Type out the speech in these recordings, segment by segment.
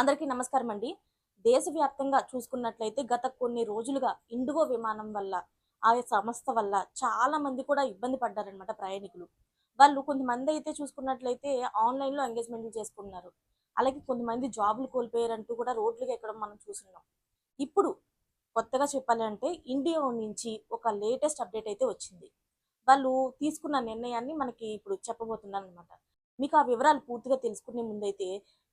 అందరికీ నమస్కారం అండి. దేశవ్యాప్తంగా చూసుకున్నట్లయితే గత కొన్ని రోజులుగా ఇండిగో విమానం వల్ల ఆ సంస్థ వల్ల చాలా మంది కూడా ఇబ్బంది పడ్డారనమాట ప్రయాణికులు. వాళ్ళు కొంతమంది అయితే చూసుకున్నట్లయితే ఆన్లైన్లో ఎంగేజ్మెంట్లు చేసుకున్నారు అలాగే కొంతమంది జాబులు కోల్పోయారంటూ కూడా రోడ్లుగా ఎక్కడం మనం చూస్తున్నాం. ఇప్పుడు కొత్తగా చెప్పాలంటే ఇండియా నుంచి ఒక లేటెస్ట్ అప్డేట్ అయితే వచ్చింది. వాళ్ళు తీసుకున్న నిర్ణయాన్ని మనకి ఇప్పుడు చెప్పబోతున్నారు అనమాట మీకు ఆ వివరాలు పూర్తిగా తెలుసుకునే ముందైతే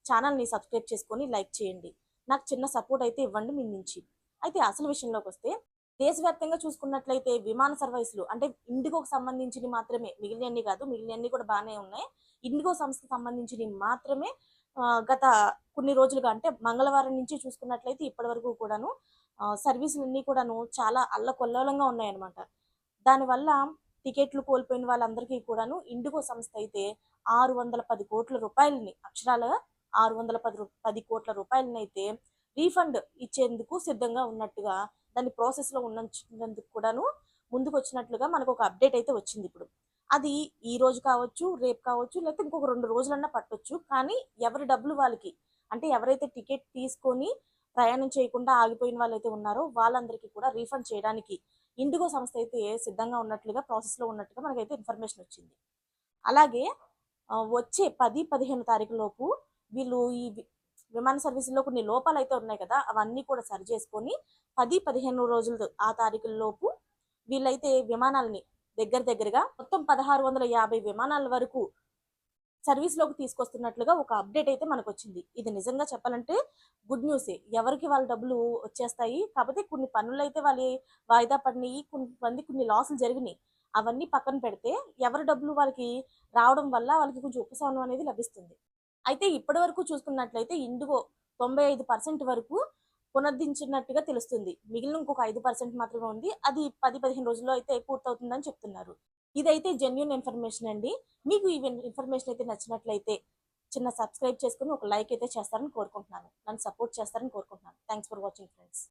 ఛానల్ని సబ్స్క్రైబ్ చేసుకొని లైక్ చేయండి. నాకు చిన్న సపోర్ట్ అయితే ఇవ్వండి మీ నుంచి. అయితే అసలు విషయంలోకి వస్తే దేశవ్యాప్తంగా చూసుకున్నట్లయితే విమాన సర్వీసులు అంటే ఇండిగోకి సంబంధించినవి మాత్రమే మిగిలినన్ని కాదు మిగిలినన్ని కూడా బాగానే ఉన్నాయి. ఇండిగో సంస్థకు సంబంధించినవి మాత్రమే గత కొన్ని రోజులుగా అంటే మంగళవారం నుంచి చూసుకున్నట్లయితే ఇప్పటి వరకు కూడాను సర్వీసులన్నీ కూడాను చాలా అల్లకొల్లోలంగా ఉన్నాయన్నమాట. దానివల్ల టికెట్లు కోల్పోయిన వాళ్ళందరికీ కూడాను ఇండిగో సంస్థ అయితే ఆరు వందల పది కోట్ల రూపాయలని అక్షరాలుగా ఆరు వందల పది పది కోట్ల రూపాయలనైతే రీఫండ్ ఇచ్చేందుకు సిద్ధంగా ఉన్నట్టుగా దాని ప్రాసెస్లో ఉన్నందుకు కూడాను ముందుకు వచ్చినట్లుగా మనకు ఒక అప్డేట్ అయితే వచ్చింది ఇప్పుడు. అది ఈ రోజు కావచ్చు రేపు కావచ్చు లేకపోతే ఇంకొక రెండు రోజులన్నా పట్టొచ్చు కానీ ఎవరి డబ్బులు వాళ్ళకి? అంటే ఎవరైతే టికెట్ తీసుకొని ప్రయాణం చేయకుండా ఆగిపోయిన వాళ్ళైతే ఉన్నారో వాళ్ళందరికీ కూడా రీఫండ్ చేయడానికి ఇండిగో సంస్థ అయితే సిద్ధంగా ఉన్నట్లుగా ప్రాసెస్లో ఉన్నట్టుగా మనకైతే ఇన్ఫర్మేషన్ వచ్చింది. అలాగే వచ్చే పది పదిహేను తారీఖు లోపు వీళ్ళు ఈ విమాన సర్వీసుల్లో కొన్ని లోపాలు అయితే ఉన్నాయి కదా అవన్నీ కూడా సరి చేసుకొని పది పదిహేను రోజుల ఆ తారీఖులలోపు వీళ్ళైతే విమానాలని దగ్గర దగ్గరగా మొత్తం పదహారు వందల యాభై విమానాల వరకు సర్వీస్లోకి తీసుకొస్తున్నట్లుగా ఒక అప్డేట్ అయితే మనకు వచ్చింది ఇది నిజంగా చెప్పాలంటే గుడ్ న్యూసే. ఎవరికి వాళ్ళ డబ్బులు వచ్చేస్తాయి? కాకపోతే కొన్ని పనులు అయితే వాళ్ళు వాయిదా పడినాయి కొంతమంది కొన్ని లాసులు జరిగినాయి. అవన్నీ పక్కన పెడితే ఎవరి డబ్బులు వాళ్ళకి రావడం వల్ల వాళ్ళకి కొంచెం ఉపశమనం అనేది లభిస్తుంది. అయితే ఇప్పటి వరకు చూసుకున్నట్లయితే ఇండిగో తొంభై ఐదు పర్సెంట్ వరకు పునరుద్ధరించినట్టుగా తెలుస్తుంది. మిగిలిన ఇంకొక ఐదు పర్సెంట్ మాత్రమే ఉంది. అది పది పదిహేను రోజుల్లో అయితే పూర్తవుతుందని చెప్తున్నారు. ఇదైతే జెన్యున్ ఇన్ఫర్మేషన్ అండి. మీకు ఈ ఇన్ఫర్మేషన్ అయితే నచ్చినట్లయితే చిన్న సబ్స్క్రైబ్ చేసుకుని ఒక లైక్ అయితే చేస్తారని కోరుకుంటున్నాను. నన్ను సపోర్ట్ చేస్తారని కోరుకుంటున్నాను. Thanks for watching friends